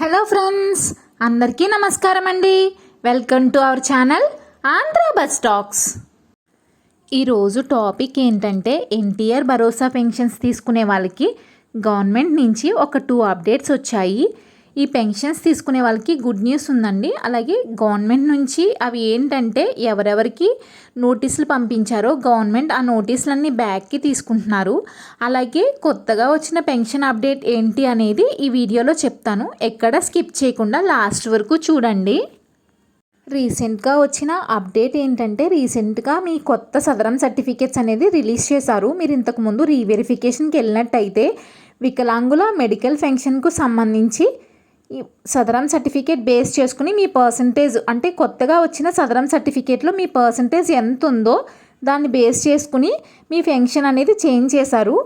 Hello friends అందరికీ నమస్కారం అండి. Welcome to our channel Andhra bus talks. ఈరోజు టాపిక్ ఏంటంటే ఎన్టీఆర్ భరోసా పెన్షన్స్ తీసుకునే వాళ్ళకి గవర్నమెంట్ నుంచి ఒక టూ అప్డేట్స్ వచ్చాయి. ఈ పెన్షన్స్ తీసుకునే వాళ్ళకి గుడ్ న్యూస్ ఉందండి. అలాగే గవర్నమెంట్ నుంచి అవి ఏంటంటే ఎవరెవరికి నోటీసులు పంపించారో గవర్నమెంట్ ఆ నోటీసులన్నీ బ్యాక్కి తీసుకుంటున్నారు. అలాగే కొత్తగా వచ్చిన పెన్షన్ అప్డేట్ ఏంటి అనేది ఈ వీడియోలో చెప్తాను. ఎక్కడ స్కిప్ చేయకుండా లాస్ట్ వరకు చూడండి. రీసెంట్గా వచ్చిన అప్డేట్ ఏంటంటే రీసెంట్గా మీ కొత్త సదరం సర్టిఫికేట్స్ అనేది రిలీజ్ చేశారు. మీరు ఇంతకుముందు రీవెరిఫికేషన్కి వెళ్ళినట్టయితే వికలాంగుల మెడికల్ పెన్షన్కు సంబంధించి సదరం సర్టిఫికేట్ బేస్ చేసుకుని మీ పర్సంటేజ్ అంటే కొత్తగా వచ్చిన సదరం సర్టిఫికేట్లో మీ పర్సంటేజ్ ఎంత ఉందో దాన్ని బేస్ చేసుకుని మీ పెన్షన్ అనేది చేంజ్ చేశారు.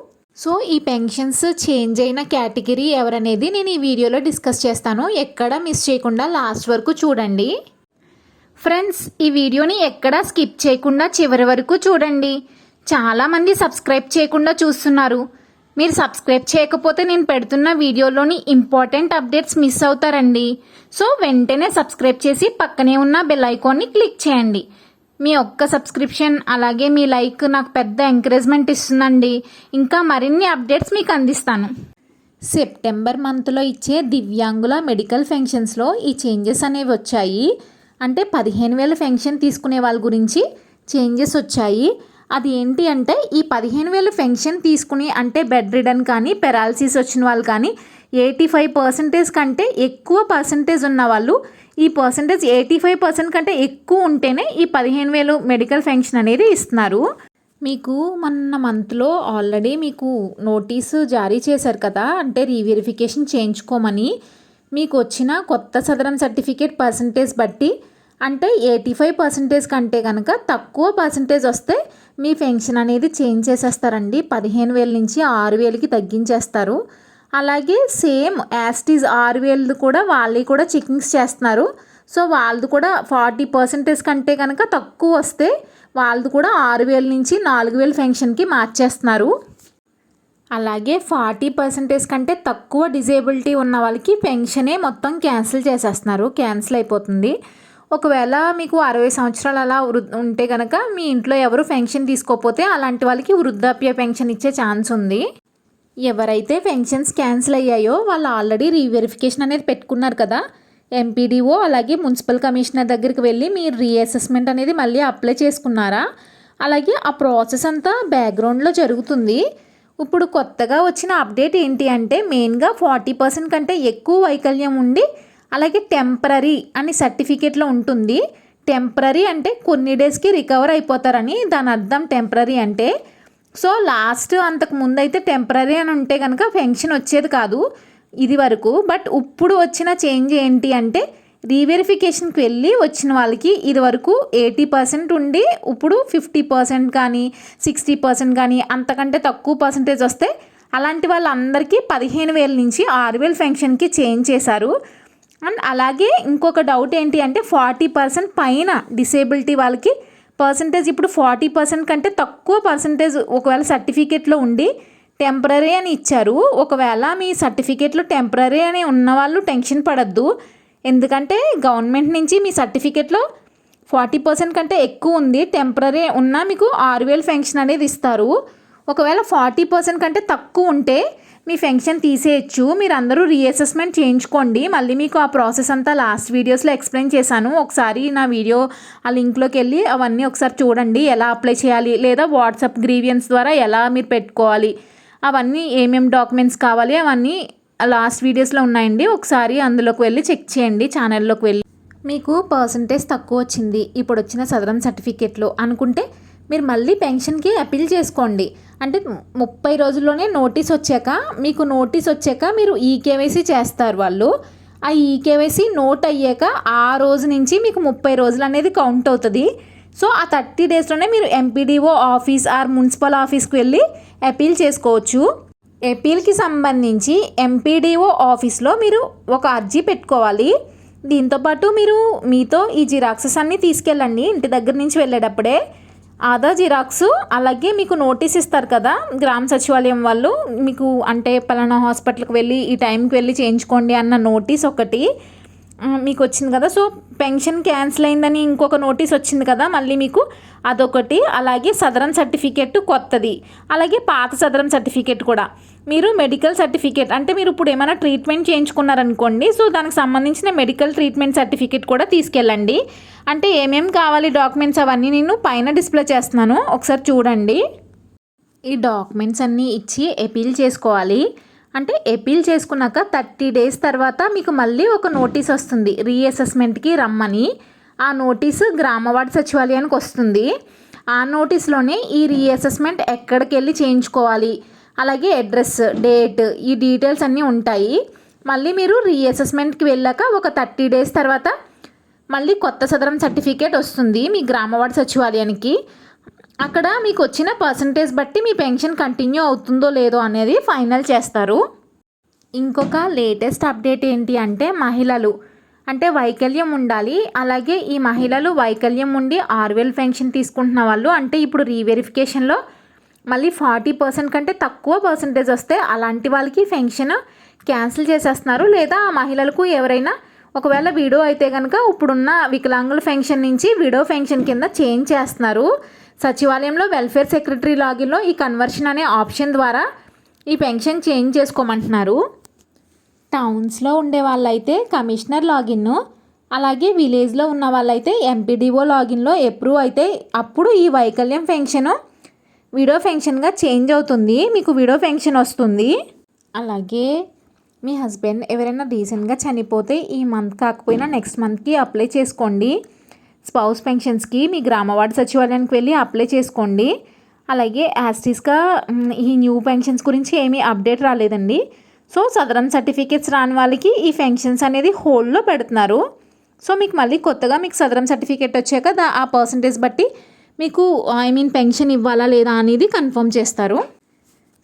సో ఈ పెన్షన్స్ చేంజ్ అయిన కేటగిరీ ఎవరనేది నేను ఈ వీడియోలో డిస్కస్ చేస్తాను. ఎక్కడ మిస్ చేయకుండా లాస్ట్ వరకు చూడండి. ఫ్రెండ్స్ ఈ వీడియోని ఎక్కడా స్కిప్ చేయకుండా చివరి వరకు చూడండి. చాలామంది సబ్స్క్రైబ్ చేయకుండా చూస్తున్నారు. మీరు సబ్స్క్రైబ్ చేయకపోతే నేను పెడుతున్న వీడియోలోని ఇంపార్టెంట్ అప్డేట్స్ మిస్ అవుతారండి. సో వెంటనే సబ్స్క్రైబ్ చేసి పక్కనే ఉన్న బెల్ ఐకాన్ని క్లిక్ చేయండి. మీ ఒక్క సబ్స్క్రిప్షన్ అలాగే మీ లైక్ నాకు పెద్ద ఎంకరేజ్మెంట్ ఇస్తుందండి. ఇంకా మరిన్ని అప్డేట్స్ మీకు అందిస్తాను. సెప్టెంబర్ మంత్లో ఇచ్చే దివ్యాంగుల మెడికల్ ఫెన్షన్స్లో ఈ చేంజెస్ అనేవి వచ్చాయి. అంటే పదిహేను వేల పెన్షన్ తీసుకునే వాళ్ళ గురించి చేంజెస్ వచ్చాయి. అది ఏంటి అంటే ఈ పదిహేను వేలు పెన్షన్ తీసుకుని అంటే బెడ్ రిడన్ కానీ పెరాలసిస్ వచ్చిన వాళ్ళు కానీ ఎయిటీ ఫైవ్ పర్సెంటేజ్ కంటే ఎక్కువ పర్సెంటేజ్ ఉన్న వాళ్ళు ఈ పర్సెంటేజ్ ఎయిటీ ఫైవ్ పర్సెంట్ కంటే ఎక్కువ ఉంటేనే ఈ పదిహేను వేలు మెడికల్ పెన్షన్ అనేది ఇస్తున్నారు. మీకు మొన్న మంత్లో ఆల్రెడీ మీకు నోటీసు జారీ చేశారు కదా అంటే రీవెరిఫికేషన్ చేయించుకోమని మీకు వచ్చిన కొత్త సదరం సర్టిఫికేట్ పర్సంటేజ్ బట్టి అంటే ఎయిటీ ఫైవ్ పర్సెంటేజ్ కంటే కనుక తక్కువ పర్సెంటేజ్ వస్తే మీ పెన్షన్ అనేది చేంజ్ చేసేస్తారండి. పదిహేను వేల నుంచి ఆరు వేలకి తగ్గించేస్తారు. అలాగే సేమ్ యాస్టీజ్ ఆరు వేలు కూడా వాళ్ళు కూడా చెకింగ్స్ చేస్తున్నారు. సో వాళ్ళది కూడా ఫార్టీ పర్సెంటేజ్ కంటే కనుక తక్కువ వస్తే వాళ్ళది కూడా ఆరు వేల నుంచి నాలుగు వేల పెన్షన్కి మార్చేస్తున్నారు అలాగే ఫార్టీ పర్సెంటేజ్ కంటే తక్కువ డిజేబిలిటీ ఉన్న వాళ్ళకి పెన్షనే మొత్తం క్యాన్సిల్ చేసేస్తున్నారు. క్యాన్సిల్ అయిపోతుంది. ఒకవేళ మీకు అరవై సంవత్సరాలు అలా వృద్ధి ఉంటే కనుక మీ ఇంట్లో ఎవరు పెన్షన్ తీసుకోకపోతే అలాంటి వాళ్ళకి వృద్ధాప్య పెన్షన్ ఇచ్చే ఛాన్స్ ఉంది. ఎవరైతే పెన్షన్స్ క్యాన్సిల్ అయ్యాయో వాళ్ళు ఆల్రెడీ రీవెరిఫికేషన్ అనేది పెట్టుకున్నారు కదా. ఎంపీడీఓ అలాగే మున్సిపల్ కమిషనర్ దగ్గరికి వెళ్ళి మీరు రీఅసెస్మెంట్ అనేది మళ్ళీ అప్లై చేసుకున్నారా? అలాగే ఆ ప్రాసెస్ అంతా బ్యాక్గ్రౌండ్లో జరుగుతుంది. ఇప్పుడు కొత్తగా వచ్చిన అప్డేట్ ఏంటి అంటే మెయిన్గా ఫార్టీ పర్సెంట్ కంటే ఎక్కువ వైకల్యం ఉండి అలాగే టెంపరీ అని సర్టిఫికేట్లో ఉంటుంది. టెంపరీ అంటే కొన్ని డేస్కి రికవర్ అయిపోతారని దాని అర్థం టెంపరీ అంటే. సో లాస్ట్ అంతకు ముందు అయితే టెంపరీ అని ఉంటే కనుక పెన్షన్ వచ్చేది కాదు ఇది వరకు. బట్ ఇప్పుడు వచ్చిన చేంజ్ ఏంటి అంటే రీవెరిఫికేషన్కి వెళ్ళి వచ్చిన వాళ్ళకి ఇది వరకు ఎయిటీ పర్సెంట్ ఉండి ఇప్పుడు ఫిఫ్టీ పర్సెంట్ కానీ సిక్స్టీ పర్సెంట్ కానీ అంతకంటే తక్కువ పర్సెంటేజ్ వస్తే అలాంటి వాళ్ళందరికీ పదిహేను వేల నుంచి ఆరు వేల పెన్షన్కి చేంజ్ చేశారు. అండ్ అలాగే ఇంకొక డౌట్ ఏంటి అంటే ఫార్టీ పర్సెంట్ పైన డిసేబిలిటీ వాళ్ళకి పర్సంటేజ్ ఇప్పుడు ఫార్టీ పర్సెంట్ కంటే తక్కువ పర్సంటేజ్ ఒకవేళ సర్టిఫికేట్లో ఉండి టెంపరీ అని ఇచ్చారు. ఒకవేళ మీ సర్టిఫికేట్లో టెంపరీ అని ఉన్నవాళ్ళు టెన్షన్ పడద్దు. ఎందుకంటే గవర్నమెంట్ నుంచి మీ సర్టిఫికేట్లో ఫార్టీ పర్సెంట్ కంటే ఎక్కువ ఉంది. టెంపరీ ఉన్నా మీకు ఆరు వేలు పెన్షన్ అనేది ఇస్తారు. ఒకవేళ ఫార్టీ పర్సెంట్ కంటే తక్కువ ఉంటే మీ పెన్షన్ తీసేయచ్చు మీరు అందరూ రీఅసెస్మెంట్ చేయించుకోండి. మళ్ళీ మీకు ఆ ప్రాసెస్ అంతా లాస్ట్ వీడియోస్లో ఎక్స్ప్లెయిన్ చేశాను. ఒకసారి నా వీడియో ఆ లింక్లోకి వెళ్ళి అవన్నీ ఒకసారి చూడండి ఎలా అప్లై చేయాలి లేదా వాట్సాప్ గ్రీవియన్స్ ద్వారా ఎలా మీరు పెట్టుకోవాలి. అవన్నీ ఏమేమి డాక్యుమెంట్స్ కావాలి అవన్నీ లాస్ట్ వీడియోస్లో ఉన్నాయండి. ఒకసారి అందులోకి వెళ్ళి చెక్ చేయండి ఛానల్లోకి వెళ్ళి. మీకు పర్సంటేజ్ తక్కువ వచ్చింది ఇప్పుడు వచ్చిన సదరం సర్టిఫికేట్లో అనుకుంటే మీరు మళ్ళీ పెన్షన్కి అప్పీల్ చేసుకోండి. అంటే ముప్పై రోజుల్లోనే నోటీస్ వచ్చాక మీకు నోటీస్ వచ్చాక మీరు ఈకేవైసీ చేస్తారు వాళ్ళు. ఆ ఈకేవైసీ నోట్ అయ్యాక ఆ రోజు నుంచి మీకు ముప్పై రోజులు అనేది కౌంట్ అవుతుంది. సో ఆ థర్టీ డేస్లోనే మీరు ఎంపీడీఓ ఆఫీస్ ఆర్ మున్సిపల్ ఆఫీస్కి వెళ్ళి అపీల్ చేసుకోవచ్చు. అపీల్కి సంబంధించి ఎంపీడీఓ ఆఫీస్లో మీరు ఒక అర్జీ పెట్టుకోవాలి. దీంతోపాటు మీరు మీతో ఈ జిరాక్సెస్ అన్నీ తీసుకెళ్ళండి ఇంటి దగ్గర నుంచి వెళ్ళేటప్పుడే. ఆధార్ జిరాక్స్ అలాగే మీకు నోటీస్ ఇస్తారు కదా గ్రామ సచివాలయం వాళ్ళు మీకు అంటే పలానా హాస్పిటల్కి వెళ్ళి ఈ టైంకి వెళ్ళి చేయించుకోండి అన్న నోటీస్ ఒకటి మీకు వచ్చింది కదా. సో పెన్షన్ క్యాన్సిల్ అయిందని ఇంకొక నోటీస్ వచ్చింది కదా మళ్ళీ మీకు అదొకటి అలాగే సదరం సర్టిఫికేట్ కొత్తది అలాగే పాత సదరం సర్టిఫికేట్ కూడా. మీరు మెడికల్ సర్టిఫికేట్ అంటే మీరు ఇప్పుడు ఏమైనా ట్రీట్మెంట్ చేయించుకున్నారనుకోండి సో దానికి సంబంధించిన మెడికల్ ట్రీట్మెంట్ సర్టిఫికేట్ కూడా తీసుకెళ్ళండి. అంటే ఏమేమి కావాలి డాక్యుమెంట్స్ అవన్నీ నేను పైన డిస్ప్లే చేస్తున్నాను. ఒకసారి చూడండి. ఈ డాక్యుమెంట్స్ అన్నీ ఇచ్చి అపీల్ చేసుకోవాలి. అంటే అపీల్ చేసుకున్నాక థర్టీ డేస్ తర్వాత మీకు మళ్ళీ ఒక నోటీస్ వస్తుంది. రీఅసెస్మెంట్కి రమ్మని. ఆ నోటీసు గ్రామవాడ సచివాలయానికి వస్తుంది. ఆ నోటీస్లోనే ఈ రీఅసెస్మెంట్ ఎక్కడికి వెళ్ళి చేయించుకోవాలి? అలాగే అడ్రస్ డేట్ ఈ డీటెయిల్స్ అన్నీ ఉంటాయి. మళ్ళీ మీరు రీఅసెస్మెంట్కి వెళ్ళాక ఒక థర్టీ డేస్ తర్వాత మళ్ళీ కొత్త సదరం సర్టిఫికేట్ వస్తుంది మీ గ్రామవాడ సచివాలయానికి. అక్కడ మీకు వచ్చిన పర్సంటేజ్ బట్టి మీ పెన్షన్ కంటిన్యూ అవుతుందో లేదో అనేది ఫైనల్ చేస్తారు. ఇంకొక లేటెస్ట్ అప్డేట్ ఏంటి అంటే మహిళలు అంటే వైకల్యం ఉండాలి. అలాగే ఈ మహిళలు వైకల్యం ఉండి ఆర్వెల్ పెన్షన్ తీసుకుంటున్న వాళ్ళు అంటే ఇప్పుడు రీవెరిఫికేషన్లో మళ్ళీ ఫార్టీ పర్సెంట్ కంటే తక్కువ పర్సంటేజ్ వస్తే అలాంటి వాళ్ళకి పెన్షన్ క్యాన్సిల్ చేసేస్తున్నారు. లేదా ఆ మహిళలకు ఎవరైనా ఒకవేళ విడో అయితే కనుక ఇప్పుడున్న వికలాంగుల పెన్షన్ నుంచి విడో పెన్షన్ కింద చేంజ్ చేస్తున్నారు. సచివాలయంలో వెల్ఫేర్ సెక్రటరీ లాగిన్లో ఈ కన్వర్షన్ అనే ఆప్షన్ ద్వారా ఈ పెన్షన్ చేంజ్ చేసుకోమంటున్నారు. టౌన్స్లో ఉండే వాళ్ళైతే కమిషనర్ లాగిన్ అలాగే విలేజ్లో ఉన్న వాళ్ళైతే ఎంపీడీఓ లాగిన్లో ఎప్రూవ్ అయితే అప్పుడు ఈ వైకల్యం పెన్షన్ విడో పెన్షన్గా చేంజ్ అవుతుంది మీకు విడో పెన్షన్ వస్తుంది. అలాగే మీ హస్బెండ్ ఎవరైనా రీసెంట్గా చనిపోతే ఈ మంత్ కాకపోయినా నెక్స్ట్ మంత్కి అప్లై చేసుకోండి. స్పౌస్ పెన్షన్స్కి మీ గ్రామవార్డు సచివాలయానికి వెళ్ళి అప్లై చేసుకోండి. అలాగే యాస్టీస్గా ఈ న్యూ పెన్షన్స్ గురించి ఏమీ అప్డేట్ రాలేదండి. సో సదరన్ సర్టిఫికేట్స్ రాని వాళ్ళకి ఈ పెన్షన్స్ అనేది హోల్డ్లో పెడుతున్నారు. సో మీకు మళ్ళీ కొత్తగా మీకు సదరం సర్టిఫికేట్ వచ్చాక ఆ పర్సంటేజ్ బట్టి మీకు ఐ మీన్ పెన్షన్ ఇవ్వాలా లేదా అనేది కన్ఫర్మ్ చేస్తారు.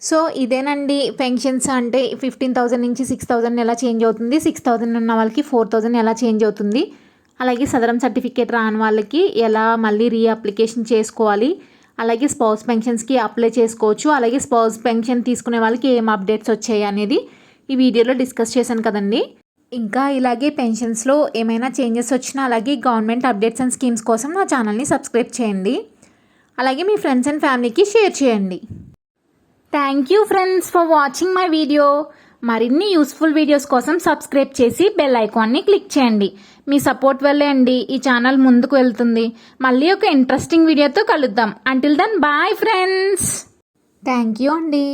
సో ఇదేనండి పెన్షన్స్ అంటే ఫిఫ్టీన్ థౌజండ్ నుంచి సిక్స్ థౌజండ్ ఎలా చేంజ్ అవుతుంది? సిక్స్ థౌజండ్ ఉన్న వాళ్ళకి ఫోర్ థౌజండ్ ఎలా చేంజ్ అవుతుంది? అలాగే సదరం సర్టిఫికేట్ రాని వాళ్ళకి ఎలా మళ్ళీ రీఅప్లికేషన్ చేసుకోవాలి? అలాగే స్పౌస్ పెన్షన్స్కి అప్లై చేసుకోవచ్చు. అలాగే స్పౌస్ పెన్షన్ తీసుకునే వాళ్ళకి ఏం అప్డేట్స్ వచ్చాయి అనేది ఈ వీడియోలో డిస్కస్ చేశాను కదండీ. ఇంకా ఇలాగే పెన్షన్స్లో ఏమైనా చేంజెస్ వచ్చినా అలాగే గవర్నమెంట్ అప్డేట్స్ అండ్ స్కీమ్స్ కోసం నా ఛానల్ని సబ్స్క్రైబ్ చేయండి. అలాగే మీ ఫ్రెండ్స్ అండ్ ఫ్యామిలీకి షేర్ చేయండి. Thank you friends for watching my video. మరిన్ని యూస్ఫుల్ వీడియోస్ కోసం సబ్స్క్రైబ్ చేసి బెల్ ఐకాన్ని క్లిక్ చేయండి. మీ సపోర్ట్ వల్లే అండి ఈ ఛానల్ ముందుకు వెళ్తుంది. మళ్ళీ ఒక ఇంట్రెస్టింగ్ వీడియోతో కలుద్దాం. Until then bye friends thank you అండి.